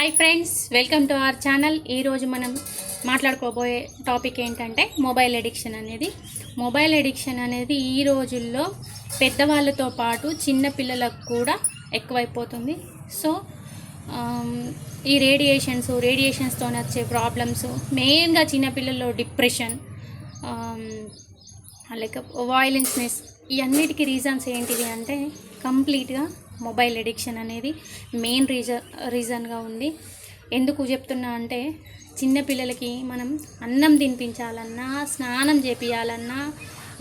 Hi friends welcome to our channel ఈరోజు మనం మాట్లాడుకోబోయే టాపిక్ ఏంటంటే మొబైల్ ఎడిక్షన్ అనేది. మొబైల్ ఎడిక్షన్ అనేది ఈ రోజుల్లో పెద్దవాళ్ళతో పాటు చిన్న పిల్లలకు కూడా ఎక్కువైపోతుంది. సో um, ఈ రేడియేషన్స్ రేడియేషన్స్తో వచ్చే ప్రాబ్లమ్స్ మెయిన్గా చిన్నపిల్లల్లో డిప్రెషన్ లైక్ వాయిలెన్స్నెస్ ఇవన్నిటికీ రీజన్స్ ఏంటిది అంటే కంప్లీట్గా మొబైల్ ఎడిక్షన్ అనేది మెయిన్ రీజన్ రీజన్గా ఉంది. ఎందుకు చెప్తున్నా అంటే చిన్నపిల్లలకి మనం అన్నం తినిపించాలన్నా స్నానం చేపియాలన్నా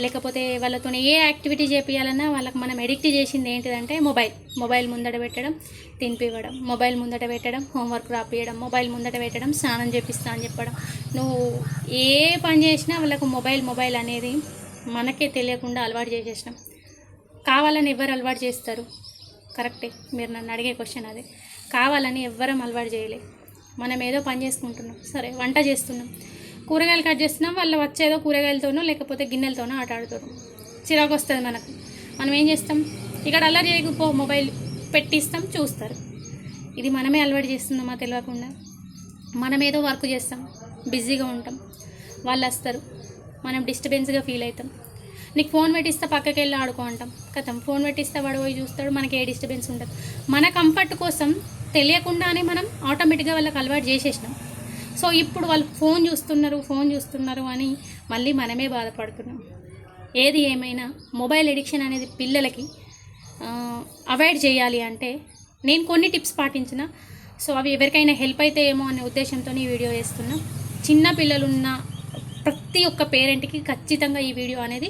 లేకపోతే వాళ్ళతో ఏ యాక్టివిటీ చేపియాలన్నా వాళ్ళకి మనం ఎడిక్ట్ చేసింది ఏంటిదంటే మొబైల్. మొబైల్ ముందట పెట్టడం తినిపివ్వడం మొబైల్ ముందట పెట్టడం హోంవర్క్ రాపియడం మొబైల్ ముందట పెట్టడం స్నానం చేపిస్తా అని చెప్పడం. నువ్వు ఏ పని చేసినా వాళ్ళకు మొబైల్ మొబైల్ అనేది మనకే తెలియకుండా అలవాటు చేసేసినాం. కావాలని ఎవరు అలవాటు చేస్తారు? కరెక్టే. మీరు నన్ను అడిగే క్వశ్చన్ అదే. కావాలని ఎవ్వరం అలవాటు చేయలే. మనం ఏదో పని చేసుకుంటున్నాం. సరే వంట చేస్తున్నాం. కూరగాయలు కట్ చేస్తున్నాం. వాళ్ళు వచ్చేదో కూరగాయలతోనో లేకపోతే గిన్నెలతోనో ఆట ఆడుతున్నాం. చిరాకు వస్తుంది మనకు. మనం ఏం చేస్తాం? ఇక్కడ అల్లరి చేయకపో మొబైల్ పెట్టిస్తాం చూస్తారు. ఇది మనమే అలవాటు చేస్తున్నామా తెలియకుండా. మనం ఏదో వర్క్ చేస్తాం. బిజీగా ఉంటాం. వాళ్ళు వస్తారు. మనం డిస్టర్బెన్స్గా ఫీల్ అవుతాం. నీకు ఫోన్ పెట్టిస్తే పక్కకి వెళ్ళి ఆడుకో అంటాం. కథం. ఫోన్ పెట్టిస్తే వాడు పోయి చూస్తాడు మనకి ఏ డిస్టర్బెన్స్ ఉండదు. మన కంఫర్ట్ కోసం తెలియకుండానే మనం ఆటోమేటిక్గా వాళ్ళకి అలవాటు చేసేసినాం. సో ఇప్పుడు వాళ్ళు ఫోన్ చూస్తున్నారు ఫోన్ చూస్తున్నారు అని మళ్ళీ మనమే బాధపడుతున్నాం. ఏది ఏమైనా మొబైల్ ఎడిక్షన్ అనేది పిల్లలకి అవాయిడ్ చేయాలి అంటే నేను కొన్ని టిప్స్ పాటించిన. సో అవి ఎవరికైనా హెల్ప్ అయితే ఏమో అనే ఉద్దేశంతో ఈ వీడియో చేస్తున్నా చిన్న పిల్లలున్న ప్రతి ఒక్క పేరెంట్కి ఖచ్చితంగా ఈ వీడియో అనేది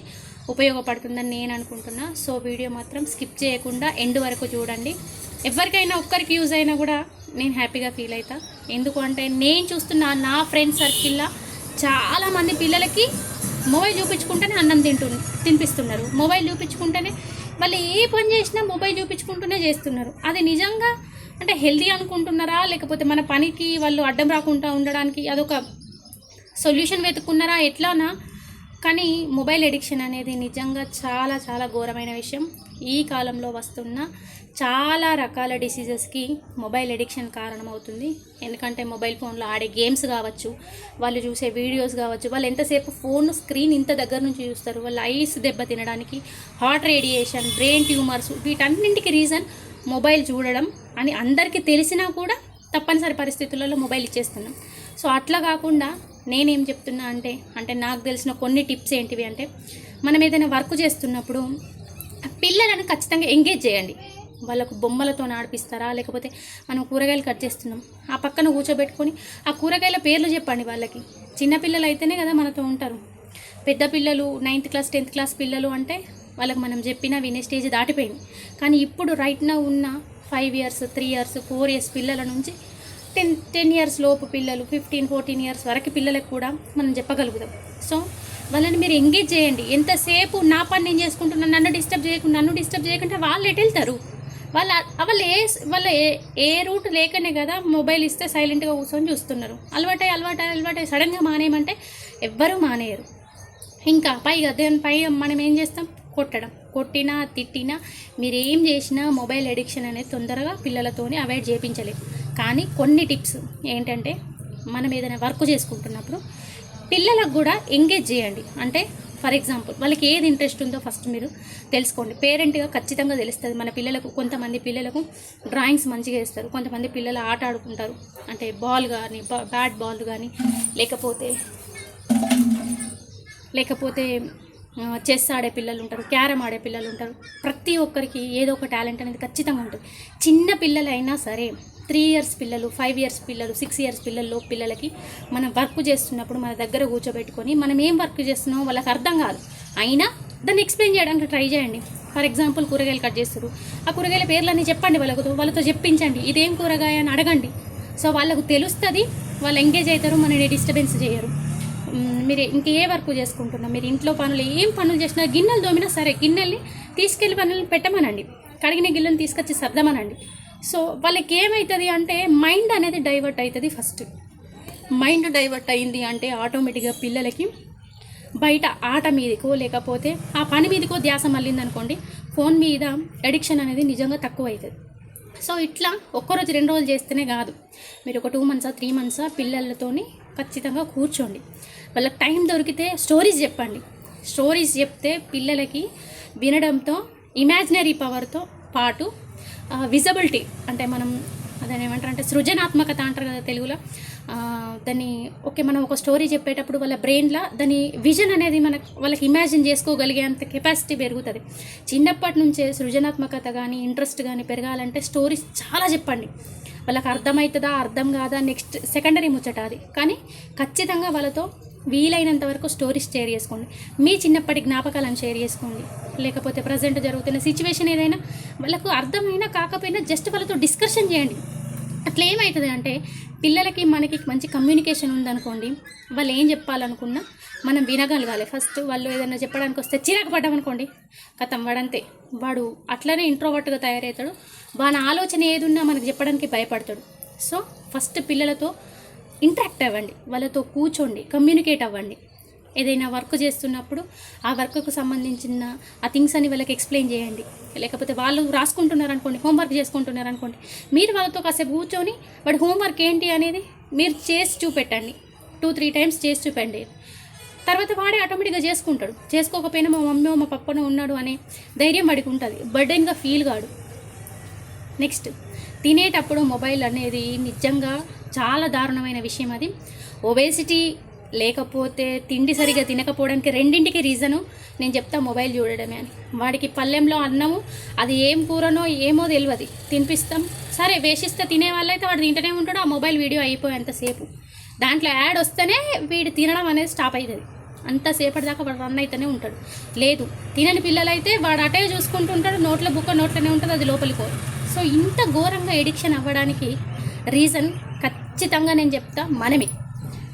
ఉపయోగపడుతుందని నేను అనుకుంటున్నా. సో వీడియో మాత్రం స్కిప్ చేయకుండా ఎండ్ వరకు చూడండి. ఎవరికైనా ఒక్కరికి యూజ్ అయినా కూడా నేను హ్యాపీగా ఫీల్ అవుతా ఎందుకు అంటే నేను చూస్తున్న నా ఫ్రెండ్ సర్కిల్లో చాలామంది పిల్లలకి మొబైల్ చూపించుకుంటేనే అన్నం తింటు తినిపిస్తున్నారు. మొబైల్ చూపించుకుంటేనే వాళ్ళు ఏ పని చేసినా మొబైల్ చూపించుకుంటూనే చేస్తున్నారు. అది నిజంగా అంటే హెల్దీ అనుకుంటున్నారా? లేకపోతే మన పనికి వాళ్ళు అడ్డం రాకుండా ఉండడానికి అదొక సొల్యూషన్ వెతుక్కున్నారా? ఎట్లానా? కానీ మొబైల్ ఎడిక్షన్ అనేది నిజంగా చాలా చాలా ఘోరమైన విషయం. ఈ కాలంలో వస్తున్న చాలా రకాల డిసీజెస్కి మొబైల్ ఎడిక్షన్ కారణమవుతుంది. ఎందుకంటే మొబైల్ ఫోన్లో ఆడే గేమ్స్ కావచ్చు వాళ్ళు చూసే వీడియోస్ కావచ్చు వాళ్ళు ఎంతసేపు ఫోన్ స్క్రీన్ ఇంత దగ్గర నుంచి చూస్తారు వాళ్ళ ఐస్ దెబ్బ తినడానికి హార్ట్ రేడియేషన్ బ్రెయిన్ ట్యూమర్స్ వీటన్నింటికి రీజన్ మొబైల్ చూడడం అని అందరికీ తెలిసినా కూడా తప్పనిసరి పరిస్థితులలో మొబైల్ ఇచ్చేస్తున్నాం. సో అట్లా కాకుండా నేనేం చెప్తున్నా అంటే అంటే నాకు తెలిసిన కొన్ని టిప్స్ ఏంటివి అంటే మనం ఏదైనా వర్క్ చేస్తున్నప్పుడు పిల్లలను ఖచ్చితంగా ఎంగేజ్ చేయండి. వాళ్ళకు బొమ్మలతో ఆడిపిస్తారా లేకపోతే మనం కూరగాయలు కట్ చేస్తున్నాం. ఆ పక్కన కూర్చోబెట్టుకొని ఆ కూరగాయల పేర్లు చెప్పండి వాళ్ళకి. చిన్నపిల్లలు అయితేనే కదా మనతో ఉంటారు. పెద్ద పిల్లలు నైన్త్ క్లాస్ టెన్త్ క్లాస్ పిల్లలు అంటే వాళ్ళకి మనం చెప్పినా వినే స్టేజ్ దాటిపోయింది. కానీ ఇప్పుడు రైట్ నా ఉన్న five years three years four years పిల్లల నుంచి టెన్ టెన్ ఇయర్స్ లోపు పిల్లలు ఫిఫ్టీన్ ఫోర్టీన్ ఇయర్స్ వరకు పిల్లలకు కూడా మనం చెప్పగలుగుతాం. సో వాళ్ళని మీరు ఎంగేజ్ చేయండి. ఎంతసేపు నా పని నేను చేసుకుంటున్నాను నన్ను డిస్టర్బ్ చేయకుండా నన్ను డిస్టర్బ్ చేయకుండా వాళ్ళు ఎటు వెళ్తారు? వాళ్ళ వాళ్ళు ఏ వాళ్ళ ఏ ఏ రూట్ లేకనే కదా మొబైల్ ఇస్తే సైలెంట్గా కూర్చొని చూస్తున్నారు. అలవాటై అలవాటై అలవాటై సడన్గా మానేయమంటే ఎవ్వరూ మానేయరు. ఇంకా పైగా దాని పై మనం ఏం చేస్తాం? కొట్టడం. కొట్టినా తిట్టినా మీరు ఏం చేసినా మొబైల్ ఎడిక్షన్ అనేది తొందరగా పిల్లలతోని అవాయిడ్ చేయించలేదు కానీ కొన్ని టిప్స్ ఏంటంటే మనం ఏదైనా వర్క్ చేసుకుంటున్నప్పుడు పిల్లలకు కూడా ఎంగేజ్ చేయండి. అంటే ఫర్ ఎగ్జాంపుల్ వాళ్ళకి ఏది ఇంట్రెస్ట్ ఉందో ఫస్ట్ మీరు తెలుసుకోండి. పేరెంట్గా ఖచ్చితంగా తెలుస్తుంది. మన పిల్లలకు కొంతమంది పిల్లలకు డ్రాయింగ్స్ మంచిగా వేస్తారు. కొంతమంది పిల్లలు ఆట ఆడుకుంటారు. అంటే బాల్ కానీ బ్యాట్ బాల్ కానీ లేకపోతే లేకపోతే చెస్ ఆడే పిల్లలు ఉంటారు క్యారమ్ ఆడే పిల్లలు ఉంటారు. ప్రతి ఒక్కరికి ఏదో ఒక టాలెంట్ అనేది ఖచ్చితంగా ఉంటుంది. చిన్న పిల్లలైనా సరే త్రీ ఇయర్స్ పిల్లలు ఫైవ్ ఇయర్స్ పిల్లలు సిక్స్ ఇయర్స్ పిల్లల్లో పిల్లలకి మనం వర్క్ చేస్తున్నప్పుడు మన దగ్గర కూర్చోబెట్టుకొని మనం ఏం వర్క్ చేస్తున్నామో వాళ్ళకి అర్థం కాదు. అయినా దాన్ని ఎక్స్ప్లెయిన్ చేయడానికి ట్రై చేయండి. ఫర్ ఎగ్జాంపుల్ కూరగాయలు కట్ చేస్తారు. ఆ కూరగాయల పేర్లన్నీ చెప్పండి వాళ్ళకు వాళ్ళతో చెప్పించండి. ఇదేం కూరగాయ అని అడగండి. సో వాళ్ళకు తెలుస్తుంది వాళ్ళు ఎంగేజ్ అవుతారు మనని డిస్టర్బెన్స్ చేయరు. మీరు ఇంకే వర్క్ చేసుకుంటున్నా? మీరు ఇంట్లో పనులు ఏం పనులు చేసినా గిన్నెలు దోమినా సరే గిన్నెల్ని తీసుకెళ్ళి పనులు పెట్టమనండి. కడిగిన గిన్నెలు తీసుకొచ్చి సర్దమనండి. సో వాళ్ళకి ఏమవుతుంది అంటే మైండ్ అనేది డైవర్ట్ అవుతుంది ఫస్ట్. మైండ్ డైవర్ట్ అయింది అంటే ఆటోమేటిక్గా పిల్లలకి బయట ఆట మీదకో లేకపోతే ఆ పని మీదకో ధ్యాస మళ్ళింది అనుకోండి ఫోన్ మీద అడిక్షన్ అనేది నిజంగా తక్కువ అవుతుంది సో ఇట్లా ఒక్కరోజు రెండు రోజులు చేస్తేనే కాదు. మీరు ఒక టూ మంత్సా త్రీ మంత్సా పిల్లలతోని ఖచ్చితంగా కూర్చోండి. వాళ్ళకి టైం దొరికితే స్టోరీస్ చెప్పండి. స్టోరీస్ చెప్తే పిల్లలకి వినడంతో ఇమాజినరీ పవర్తో పాటు విజబిలిటీ అంటే మనం దాన్ని ఏమంటారు అంటే సృజనాత్మకత అంటారు కదా తెలుగులో. దాన్ని ఓకే మనం ఒక స్టోరీ చెప్పేటప్పుడు వాళ్ళ బ్రెయిన్లో దాని విజన్ అనేది మనకు వాళ్ళకి ఇమాజిన్ చేసుకోగలిగేంత కెపాసిటీ పెరుగుతుంది. చిన్నప్పటి నుంచే సృజనాత్మకత కానీ ఇంట్రెస్ట్ కానీ పెరగాలంటే స్టోరీస్ చాలా చెప్పండి. వాళ్ళకి అర్థమవుతుందా అర్థం కాదా నెక్స్ట్ సెకండరీ ముచ్చట అది. కానీ ఖచ్చితంగా వాళ్ళతో వీలైనంత వరకు స్టోరీస్ షేర్ చేసుకోండి. మీ చిన్నప్పటి జ్ఞాపకాలను షేర్ చేసుకోండి. లేకపోతే ప్రజెంట్ జరుగుతున్న సిచ్యువేషన్ ఏదైనా వాళ్ళకు అర్థమైనా కాకపోయినా జస్ట్ వాళ్ళతో డిస్కషన్ చేయండి. అట్లా ఏమవుతుంది అంటే పిల్లలకి మనకి మంచి కమ్యూనికేషన్ ఉందనుకోండి వాళ్ళు ఏం చెప్పాలనుకున్నా మనం వినగలగాలి ఫస్ట్ వాళ్ళు ఏదైనా చెప్పడానికి వస్తే చిరాకు పడ్డామనుకోండి కథం వాడంతే వాడు అట్లనే ఇంట్రోవర్ట్గా తయారవుతాడు. వాని ఆలోచన ఏదున్నా మనకు చెప్పడానికి భయపడతాడు. సో ఫస్ట్ పిల్లలతో ఇంటరాక్ట్ అవ్వండి. వాళ్ళతో కూర్చోండి కమ్యూనికేట్ అవ్వండి. ఏదైనా వర్క్ చేస్తున్నప్పుడు ఆ వర్క్కు సంబంధించిన ఆ థింగ్స్ అని వాళ్ళకి ఎక్స్ప్లెయిన్ చేయండి. లేకపోతే వాళ్ళు రాసుకుంటున్నారు అనుకోండి హోంవర్క్ చేసుకుంటున్నారు అనుకోండి మీరు వాళ్ళతో కాసేపు కూర్చొని వాడి హోంవర్క్ ఏంటి అనేది మీరు చేసి చూపెట్టండి. టూ త్రీ టైమ్స్ చేసి చూపండి తర్వాత వాడే ఆటోమేటిక్గా చేసుకుంటాడు. చేసుకోకపోయినా మా మమ్మీ మా పప్పనో ఉన్నాడు అనే ధైర్యం వాడికి ఉంటుంది. బర్డెన్గా ఫీల్ కాడు. నెక్స్ట్ తినేటప్పుడు మొబైల్ అనేది నిజంగా చాలా దారుణమైన విషయం అది. ఒబేసిటీ లేకపోతే తిండి సరిగా తినకపోవడానికి రెండింటికి రీజను నేను చెప్తా మొబైల్ చూడడమే అని. వాడికి పల్లెంలో అన్నము అది ఏం కూరనో ఏమో తెలియదు తినిపిస్తాం. సరే వేషిస్తే తినే వాళ్ళైతే వాడు తింటూనే ఉంటాడు. ఆ మొబైల్ వీడియో అయిపోయేంతసేపు దాంట్లో యాడ్ వస్తేనే వీడు తినడం అనేది స్టాప్ అవుతుంది అంతసేపటి దాకా వాడు రన్ అయితేనే ఉంటాడు. లేదు తినని పిల్లలైతే వాడు అటే చూసుకుంటుంటాడు నోట్లో బుక్క నోట్లోనే ఉంటుంది అది లోపలికి పోదు. సో ఇంత ఘోరంగా ఎడిక్షన్ అవ్వడానికి రీజన్ ఖచ్చితంగా నేను చెప్తా మనమే.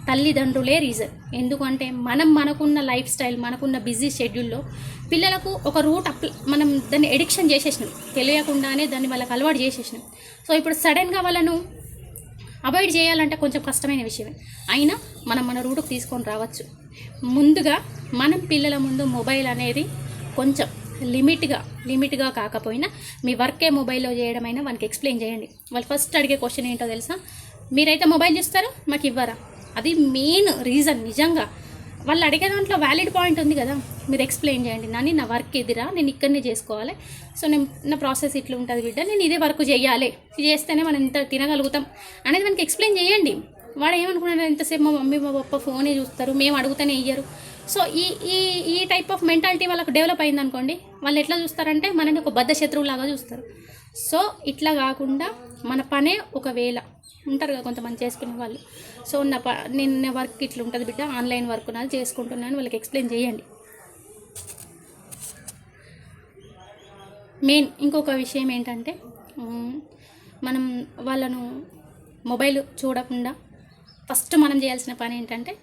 తల్లిదండ్రులే రీజన్ ఎందుకంటే మనం మనకున్న లైఫ్ స్టైల్ మనకున్న బిజీ షెడ్యూల్లో పిల్లలకు ఒక రూట్ అప్ మనం దాన్ని ఎడిక్షన్ చేసేసినాం. తెలియకుండానే దాన్ని వాళ్ళకి అలవాటు చేసేసినాం. సో ఇప్పుడు సడన్గా వాళ్ళను అవాయిడ్ చేయాలంటే కొంచెం కష్టమైన విషయమే. అయినా మనం మన రూటుకు తీసుకొని రావచ్చు. ముందుగా మనం పిల్లల ముందు మొబైల్ అనేది కొంచెం లిమిట్గా లిమిట్గా కాకపోయినా మీ వర్కే మొబైల్లో చేయడమైనా వాళ్ళకి ఎక్స్ప్లెయిన్ చేయండి. వాళ్ళు ఫస్ట్ అడిగే క్వశ్చన్ ఏంటో తెలుసా? మీరైతే మొబైల్ చూస్తారా? మాకు ఇవ్వరా? అది మెయిన్ రీజన్ నిజంగా. వాళ్ళు అడిగే దాంట్లో వ్యాలిడ్ పాయింట్ ఉంది కదా. మీరు ఎక్స్ప్లెయిన్ చేయండి. నాని నా వర్క్ ఎదిరా? నేను ఇక్కడనే చేసుకోవాలి. సో నేను నా ప్రాసెస్ ఇట్లా ఉంటుంది బిడ్డ. నేను ఇదే వర్క్ చేయాలి. ఇది చేస్తేనే మనం ఇంత తినగలుగుతాం అనేది మనకి ఎక్స్ప్లెయిన్ చేయండి. వాడు ఏమనుకున్నాడు? ఎంతసేపు మా మమ్మీ మా పప్ప ఫోనే చూస్తారు. మేము అడుగుతూనే ఇయ్యరు. సో ఈ ఈ ఈ టైప్ ఆఫ్ మెంటాలిటీ వాళ్ళకి డెవలప్ అయింది అనుకోండి వాళ్ళు ఎట్లా చూస్తారంటే మనని ఒక బద్ధ శత్రువులాగా చూస్తారు. సో ఇట్లా కాకుండా మన పనే ఒకవేళ ఉంటారు కదా కొంతమంది చేసుకునే వాళ్ళు. సో నా ప నిన్న వర్క్ ఇట్లా ఉంటుంది బిడ్డ ఆన్లైన్ వర్క్ నాది చేసుకుంటున్నాను వాళ్ళకి ఎక్స్ప్లెయిన్ చేయండి. మెయిన్ ఇంకొక విషయం ఏంటంటే మనం వాళ్ళను మొబైల్ చూడకుండా ఫస్ట్ మనం చేయాల్సిన పని ఏంటంటే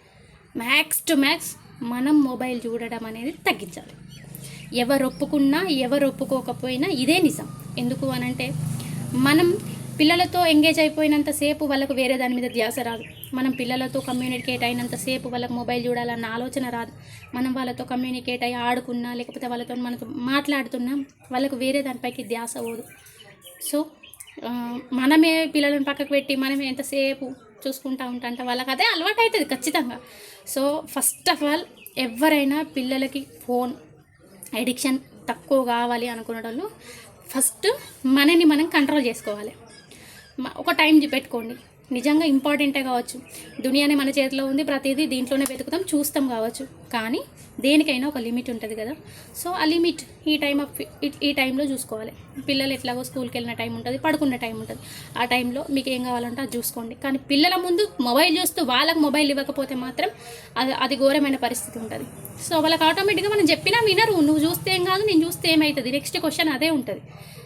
మ్యాక్స్ టు మ్యాక్స్ మనం మొబైల్ చూడడం అనేది తగ్గించాలి. ఎవరు ఒప్పుకున్నా ఎవరు ఒప్పుకోకపోయినా ఇదే నిజం. ఎందుకు అనంటే మనం పిల్లలతో ఎంగేజ్ అయిపోయినంతసేపు వాళ్ళకు వేరే దాని మీద ధ్యాస రాదు. మనం పిల్లలతో కమ్యూనికేట్ అయినంత సేపు వాళ్ళకి మొబైల్ చూడాలన్న ఆలోచన రాదు. మనం వాళ్ళతో కమ్యూనికేట్ అయ్యి ఆడుకున్నా లేకపోతే వాళ్ళతో మనతో మాట్లాడుతున్నా వాళ్ళకు వేరే దానిపైకి ధ్యాస పోదు. సో మనమే పిల్లలను పక్కకు పెట్టి మనమే ఎంతసేపు చూసుకుంటా ఉంటా అంటే వాళ్ళకి అదే అలవాటు అవుతుంది ఖచ్చితంగా. సో ఫస్ట్ ఆఫ్ ఆల్ ఎవరైనా పిల్లలకి ఫోన్ ఎడిక్షన్ తక్కువ కావాలి అనుకునే వాళ్ళు ఫస్ట్ మనని మనం కంట్రోల్ చేసుకోవాలి. ఒక టైం పెట్టుకోండి. నిజంగా ఇంపార్టెంటే కావచ్చు. దునియానే మన చేతిలో ఉంది ప్రతిదీ దీంట్లోనే వెతుకుతాం చూస్తాం కావచ్చు. కానీ దేనికైనా ఒక లిమిట్ ఉంటుంది కదా. సో ఆ లిమిట్ ఈ టైం ఆఫ్ ఈ- టైంలో చూసుకోవాలి. పిల్లలు ఎట్లాగో స్కూల్కి వెళ్ళిన టైం ఉంటుంది పడుకున్న టైం ఉంటుంది. ఆ టైంలో మీకు ఏం కావాలంటే అది చూసుకోండి. కానీ పిల్లల ముందు మొబైల్ చూస్తూ వాళ్ళకు మొబైల్ ఇవ్వకపోతే మాత్రం అది అది ఘోరమైన పరిస్థితి ఉంటుంది. సో వాళ్ళకి ఆటోమేటిక్గా మనం చెప్పినా వినరు. నువ్వు చూస్తే ఏం కాదు నేను చూస్తే ఏమవుతుంది నెక్స్ట్ క్వశ్చన్ అదే ఉంటుంది.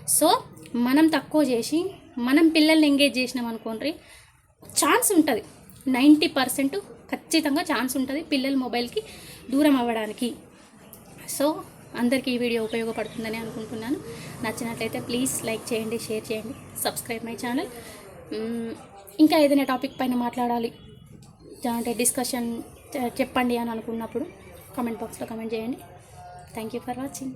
సో మనం తక్కువ చేసి మనం పిల్లల్ని ఎంగేజ్ చేసినాం అనుకోండి ఛాన్స్ ఉంటుంది. నైంటీ పర్సెంట్ ఖచ్చితంగా ఛాన్స్ ఉంటుంది పిల్లలు మొబైల్కి దూరం అవ్వడానికి. సో అందరికీ ఈ వీడియో ఉపయోగపడుతుందని అనుకుంటున్నాను. నచ్చినట్లయితే ప్లీజ్ లైక్ చేయండి షేర్ చేయండి సబ్స్క్రైబ్ మై ఛానల్ ఇంకా ఏదైనా టాపిక్ పైన మాట్లాడాలి అంటే డిస్కషన్ చెప్పండి అని అనుకున్నప్పుడు కమెంట్ బాక్స్లో కమెంట్ చేయండి. Thank you for watching